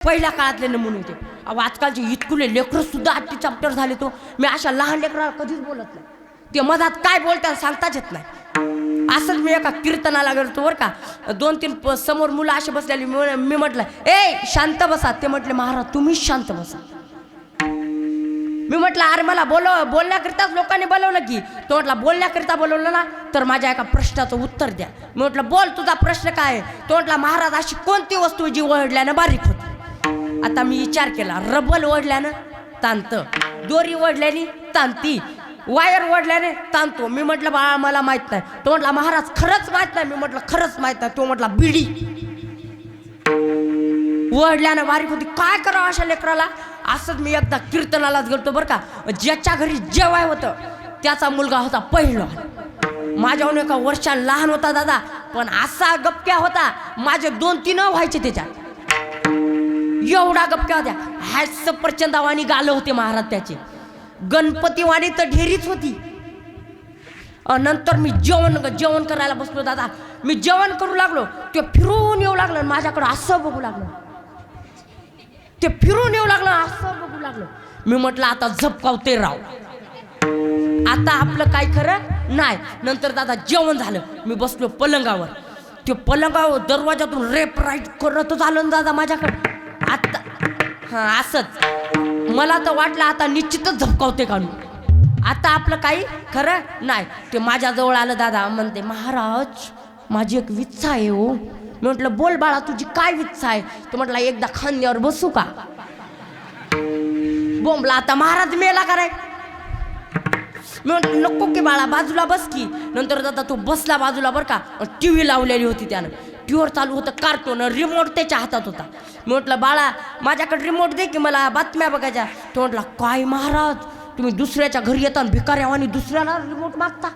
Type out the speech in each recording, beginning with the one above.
पहिल्या काळातले नमुने होते. अहो आजकालचे इतकुले लेकरं सुद्धा आजचे चॅप्टर झाले तो. मी अशा लहान लेकराला कधीच बोलत नाही. ते मधात काय बोलतात सांगताच येत नाही. असंच मी एका कीर्तनाला गेलो बरं का. दोन तीन समोर मुलं असे बसलेली. मी मी म्हटलं ए शांत बसा. ते म्हटले महाराज तुम्हीच शांत बसा. मी म्हटलं अरे मला बोलव बोलण्याकरिताच लोकांनी बोलवलं की. तो म्हटला बोलण्याकरिता बोलवलं ना तर माझ्या एका प्रश्नाचं उत्तर द्या. मी म्हटलं बोल तुझा प्रश्न काय आहे? तो म्हटला महाराज अशी कोणती वस्तू जी ओढल्यानं बारीक होती? आता मी विचार केला रबल ओढल्यानं तांत दोरी ओढल्याने तांती वायर ओढल्याने ताणतो. मी म्हटलं बाळा मला माहीत नाही. तो म्हटला महाराज खरंच माहीत नाही. मी म्हटलं खरंच माहीत नाही. तो म्हटला बिडी. ओढल्यानं बारीक होती. काय करावं अशा लेकराला? असंच मी एकदा कीर्तनालाच गेलतो बरं का. ज्याच्या घरी जेवाय होतं त्याचा मुलगा होता पहिला. माझ्याहून एका वर्षा लहान होता दादा पण असा गपक्या होता माझे दोन तीन व्हायचे त्याच्यात. एवढा गपक्या होत्या. ह्या सफरचंदावानी गालं होते महाराज त्याचे. गणपतीवाणी तर ढेरीच होती. नंतर मी जेवण जेवण करायला बसलो दादा. मी जेवण करू लागलो. ते फिरून येऊ लागलं आणि माझ्याकडं असं बघू लागलं. ते फिरून येऊ लागलं असं बघू लागलं. मी म्हटलं आता झपकावते राव. आता आपलं काय खरं? नाही. नंतर दादा जेवण झालं. मी बसलो पलंगावर. ते पलंगावर दरवाजातून रेप राईट करतच आलं ना दादा माझ्याकडं. हां असंच. मला तर वाटलं आता निश्चितच झपकावते काढून आता आपलं काही खरं नाही. ते माझ्याजवळ आलं दादा. म्हणते महाराज माझी एक विच्छा आहे हो. मी म्हटलं बोल बाळा तुझी काय विच्छा आहे? तो म्हटला एकदा खांद्यावर बसू का? बोंबला आता महाराज मेला का रे? मी म्हटलं नको की बाळा बाजूला बस की. नंतर दादा तू बसला बाजूला बरं का. टी व्ही लावलेली होती त्यानं. प्युअर चालू होतं कार्टून रिमोट त्याच्या हातात होता. मी म्हटलं बाळा माझ्याकडे रिमोट दे की मला बातम्या बघायच्या. तो म्हटला काय महाराज? तुम्ही दुसऱ्याच्या घरी येता आणि दुसऱ्याला रिमोट मागता?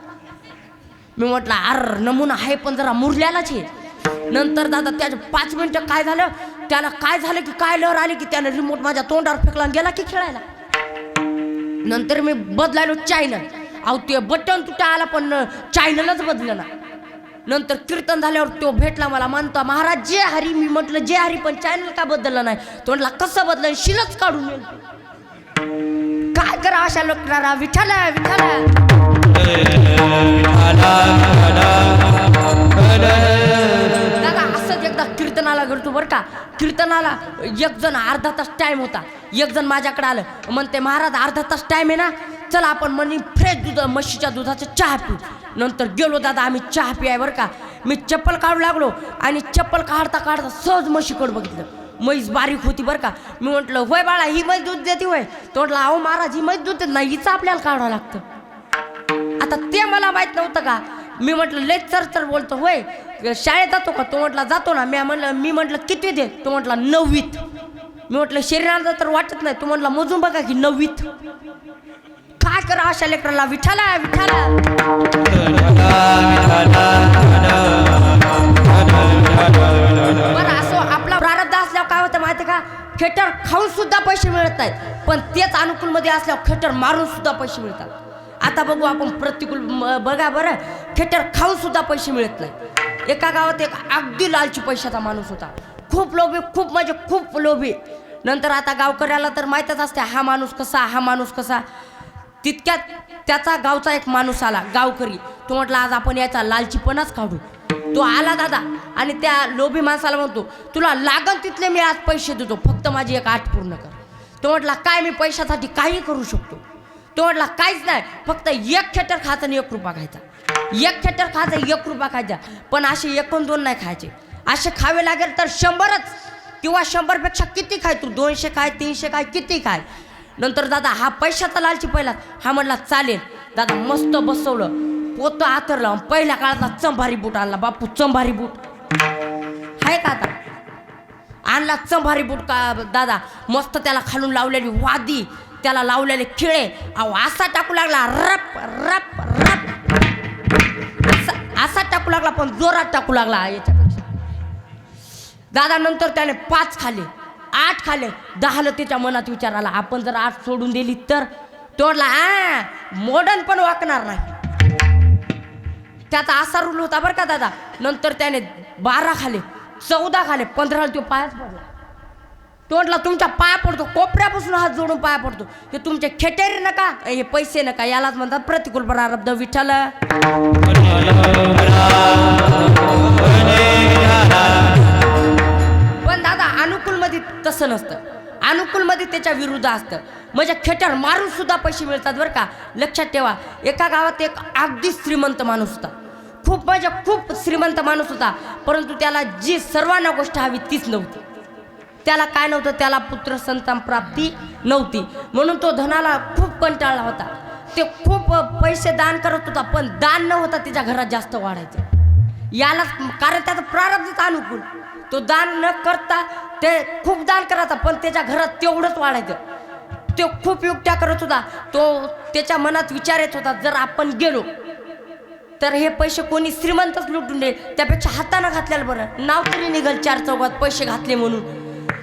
मी म्हटलं अर नमुना आहे पण जरा मुरल्यालाच आहे. नंतर दादा त्याच्या पाच मिनटं काय झालं? त्याला काय झालं की काय लहर आली की त्यानं रिमोट माझ्या तोंडावर फेकला गेला की खेळायला? नंतर मी बदलायलो चायनल अहो ते बटन तुटा आला पण चायनलच बदलं ना. नंतर कीर्तन झाल्यावर तो भेटला मला म्हणतो महाराज जे हरी मी म्हटलं जे हरी पण चॅनल का बदललं नाही? तो म्हटला कसं बदलं शिलच काढून येईल काय करा अशा लोकांना विठाला विठाला दादा असंच एकदा कीर्तनाला घडतो बरं का. कीर्तनाला एक जण अर्धा तास टाइम होता. एक जण माझ्याकडे आलं. म्हणते महाराज अर्धा तास टाइम आहे ना? चला आपण म्हणे फ्रेश दूध म्हशीच्या दुधाचं चहा पिऊ. नंतर गेलो दादा आम्ही चहा पियाय बरं का. मी चप्पल काढू लागलो आणि चप्पल काढता काढता सहज म्हशीकडं बघितलं. म्हैस बारीक होती बरं का. मी म्हटलं होय बाळा ही म्हैस दूध देते होय. तो म्हटलं अहो महाराज ही म्हैस दूध देत नाही हिचं आपल्याला काढावं लागतं. आता ते मला माहीत नव्हतं का. मी म्हटलं लय चर चर बोलतो होय. शाळेत जातो का? तो म्हटला जातो ना. मी म्हटलं मी म्हटलं किती दे? तो म्हटला नववीत. मी म्हटलं शरीराला तर वाटत नाही. तो म्हटला मोजून बघा की नववीत. काय करा अशा लेकराला विठाला विठाला पण असं आपला प्रारब्ध असल्यावर काय होतं माहिती का? खेटर खाऊन सुद्धा पैसे मिळत नाहीत. पण तेच अनुकूलमध्ये असल्यावर खेटर मारून सुद्धा पैसे मिळतात. आता बघू आपण प्रतिकूल बघा बरं. खेटर खाऊन सुद्धा पैसे मिळत नाही एका गावात एक अगदी लालची पैशाचा माणूस होता. खूप लोभी खूप म्हणजे खूप लोभी. नंतर आता गावकऱ्याला तर माहीतच असते हा माणूस कसा हा माणूस कसा. तितक्यात त्याचा गावचा एक माणूस आला गावकरी. तो म्हटला आज आपण याचा लालचीपणाच काढू. तो आला दादा आणि त्या लोभी माणसाला म्हणतो तुला लागन तिथले मी आज पैसे देतो फक्त माझी एक आठ पूर्ण कर. तो म्हटला काय मी पैशासाठी काही करू शकतो? तो म्हटला काहीच नाही फक्त एक खेटर खायचा आणि एक रुपया खायचा. एक खेटर खायचा एक रुपया खायचा पण असे एकूण दोन नाही खायचे. असे खावे लागेल तर शंभरच किंवा शंभरपेक्षा किती खाय तू? दोनशे खाय तीनशे खाय किती खाय? नंतर दादा हा पैशाचा लालची पहिला. हा म्हणला चालेल. दादा मस्त बसवलं. पोतं आतरलं पहिल्या काळातला चंभारी बूट आणला. बापू चंभारी बूट. आहे का आता? आणला चंभारी बूट का दादा? मस्त त्याला खालून लावलेली वादी त्याला लावलेले खिळे. अहो असा टाकू लागला. रप रप रप. असा असा टाकू लागला पण जोरात टाकू लागला याच्यापेक्षा. दादा नंतर त्याने पाच खाले. आठ खाले दहाला त्याच्या मनात विचार आला आपण जर आठ सोडून दिली तर? तोडला आ मॉडर्न पण वाकणार नाही. त्याचा असा रूल होता बरं का दादा. नंतर त्याने बारा खाले चौदा खाले पंधरा तो पायच पडला. तोंडला तुमच्या पाया पडतो कोपऱ्यापासून हात जोडून पाया पडतो. हे तुमचे खेटेरी नका हे पैसे नका. यालाच म्हणतात प्रतिकूल प्रारब्ध विठ्ठल. तसं नसतं. अनुकूलमध्ये त्याच्या विरुद्ध असतं. म्हणजे खेटर मारून सुद्धा पैसे मिळतात बरं का. लक्षात ठेवा एका गावात एक अगदी श्रीमंत माणूस होता. खूप म्हणजे खूप श्रीमंत माणूस होता. परंतु त्याला जी सर्वांना गोष्ट हवी तीच नव्हती. त्याला काय नव्हतं त्याला पुत्र संतान प्राप्ती नव्हती. म्हणून तो धनाला खूप कंटाळला होता. ते खूप पैसे दान करत होता पण दान न होता तिच्या घरात जास्त वाढायचं. याला कारण त्याचं प्रारब्धच अनुकूल. तो दान न करता ते खूप दान करायचा पण त्याच्या घरात तेवढंच वाढायचं. तो खूप युक्त्या करत होता. तो त्याच्या मनात विचार येत होता जर आपण गेलो तर हे पैसे कोणी श्रीमंतच लुटून देईल त्यापेक्षा हातानं घातल्याला बरं. नाव तरी निघल चार चौकात पैसे घातले म्हणून.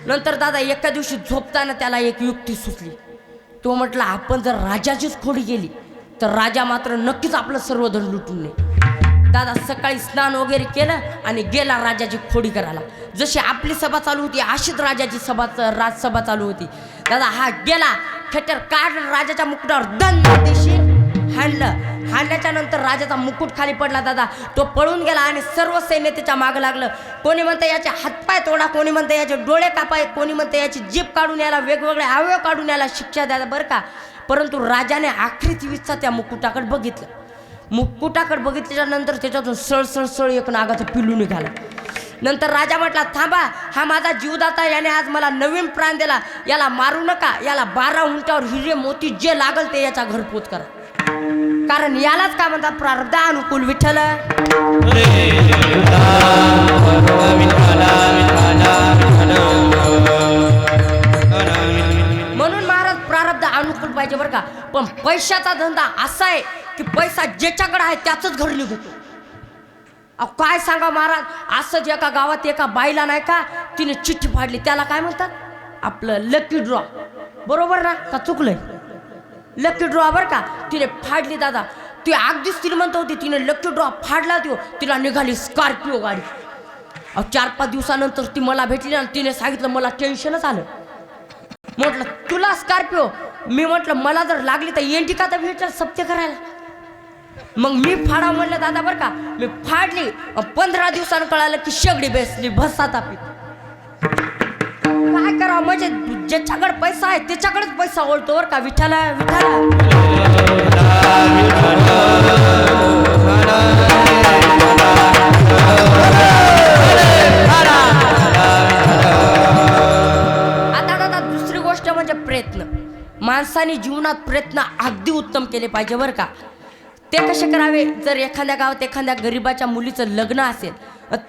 नंतर दादा एका दिवशी झोपताना त्याला एक युक्ती सुचली. तो म्हटला आपण जर राजाचीच खोडी गेली तर राजा मात्र नक्कीच आपलं सर्व धन लुटून नये दादा सकाळी स्नान वगैरे केलं आणि गेला राजाची खोडी करायला. जशी आपली सभा चालू होती अशीच राजाची सभा राजसभा चालू होती. दादा हा गेला खेटर काढ राजाच्या मुकुटावर दंड दिशी हाणलं. हाणल्याच्या नंतर राजाचा मुकुट खाली पडला दादा. तो पळून गेला आणि सर्व सैन्य त्याच्या मागं लागलं. कोणी म्हणतं याचे हातपाय तोडा कोणी म्हणतं याचे डोळे कापाय कोणी म्हणतं याची जीभ काढून यायला वेगवेगळे अवयव काढून यायला शिक्षा द्या बरं का? परंतु राजाने आखरी दिवसचा त्या मुकुटाकडे बघितलं. मुकुटाकडे बघितल्याच्या नंतर त्याच्यातून सळ सळ एक नागाचं पिलू निघालं. नंतर राजा म्हटला थांबा हा माझा जीवदाता याने आज मला नवीन प्राण दिला. याला मारू नका याला बारा उंटावर हिरे मोती जे लागल ते याचा घरपोच करा. कारण यालाच काय म्हणतात प्रारब्ध अनुकूल विठ्ठल. म्हणून महाराज प्रारब्ध अनुकूल पाहिजे बरं का. पण पैशाचा धंदा असा आहे की पैसा ज्याच्याकडे आहे त्याच घर निघतो अहो काय सांगा महाराज? असंच एका गावात एका बाईला नाही का तिने चिठ्ठी फाडली. त्याला काय म्हणतात? आपलं लकी ड्रॉ बरोबर ना? का चुकलंय? लकी ड्रॉ बरं का? तिने फाडली दादा. ती अगदी श्रीमंत होती. तिने लकी ड्रॉ फाडला तो. तिला निघाली स्कॉर्पिओ गाडी. अहो चार पाच दिवसानंतर ती मला भेटली आणि तिने सांगितलं मला टेन्शनच आलं. म्हटलं तुला स्कॉर्पिओ मी म्हटलं मला जर लागली तर एंटी का तर भेटलं सत्य करायला? मग मी फाडा म्हणलं दादा बरं का. मी फाडली. पंधरा दिवसानं कळालं की शेगडी बेसली भस्सा तापी काय करावं? म्हणजे ज्याच्याकडे पैसा आहे त्याच्याकडेच पैसा ओळतो बरं का. विठाला विठाला आता दादा दुसरी गोष्ट म्हणजे प्रयत्न. माणसाने जीवनात प्रयत्न अगदी उत्तम केले पाहिजे बरं का. ते कसे करावे? जर एखाद्या गावात एखाद्या गरीबाच्या मुलीचं लग्न असेल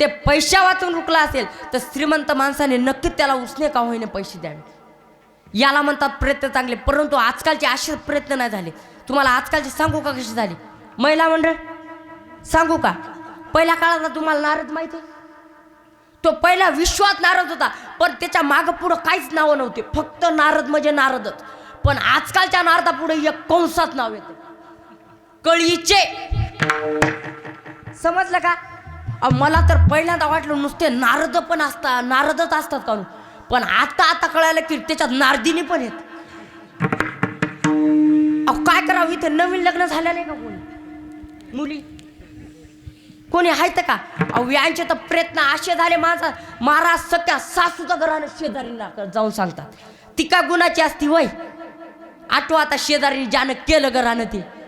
ते पैशा वाचून रुकला असेल तर श्रीमंत माणसाने नक्कीच त्याला उसने का होईने पैसे द्यावे? याला म्हणतात प्रयत्न चांगले परंतु आजकालचे असे प्रयत्न नाही झाले. तुम्हाला आजकालचे सांगू का कशी झाली? महिला मंडळ सांगू का? पहिल्या काळात तुम्हाला नारद माहिती? आहे तो पहिला विश्वात नारद होता पण त्याच्या मागं पुढं काहीच नावं नव्हते. फक्त नारद म्हणजे नारदच. पण आजकालच्या नारदापुढे एक कंसात नाव येते. कळीचे. समजलं का? अहो, मला तर पहिल्यांदा वाटलं नुसते नारद पण असतात नारदच असतात का पण आता आता कळालं की त्याच्यात नारदिनी पण आहेत. अहो काय करावं इथे नवीन लग्न झालं नाही का कोणी? मुली. कोणी आहेत का? अहो यांचे तर प्रयत्न असे झाले माझा. महाराज सख्या सासूचं घरानं शेजारीला जाऊन सांगतात. ती का गुणाची असती वय? आठवा आता शेजारी ज्यानं केलं घरानं ते.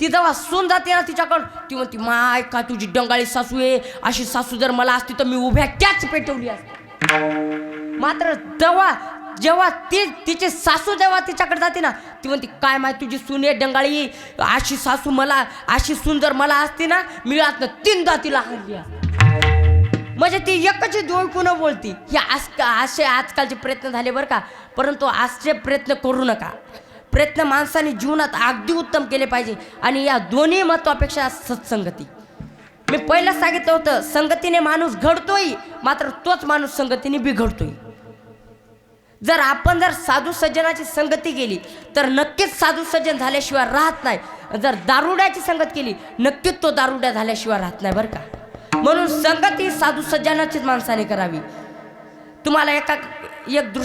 ती जेव्हा सून जाते ना तिच्याकडं ती म्हणते माय का तुझी डंगाळी सासू आहे? अशी सासू जर मला असती तर मी उभ्या त्याच पेटवली असते. मात्र तेव्हा जेव्हा ती तिची सासू जेव्हा तिच्याकडे जाते ना ती म्हणते काय माय तुझी सून आहे डंगाळी? अशी सासू मला अशी सून जर मला असती ना मी आता तीनदा तिला हरली म्हणजे ती एकच डोळकून बोलती. हे आज असे आजकालचे प्रयत्न झाले बरं का परंतु आजचे प्रयत्न करू नका. प्रयत्न माणसाने जीवनात अगदी उत्तम केले पाहिजे. आणि या दोन्ही महत्वापेक्षा सत्संगती. मी पहिलं सांगितलं होतं संगतीने माणूस घडतोय मात्र तोच माणूस संगतीने बिघडतोय जर आपण जर साधू सज्जनाची संगती केली तर नक्कीच साधू सज्जन झाल्याशिवाय राहत नाही. जर दारुड्याची संगत केली नक्कीच तो दारुड्या झाल्याशिवाय राहत नाही बरं का? म्हणून संगती साधू सज्जनाचीच माणसाने करावी. तुम्हाला एका एक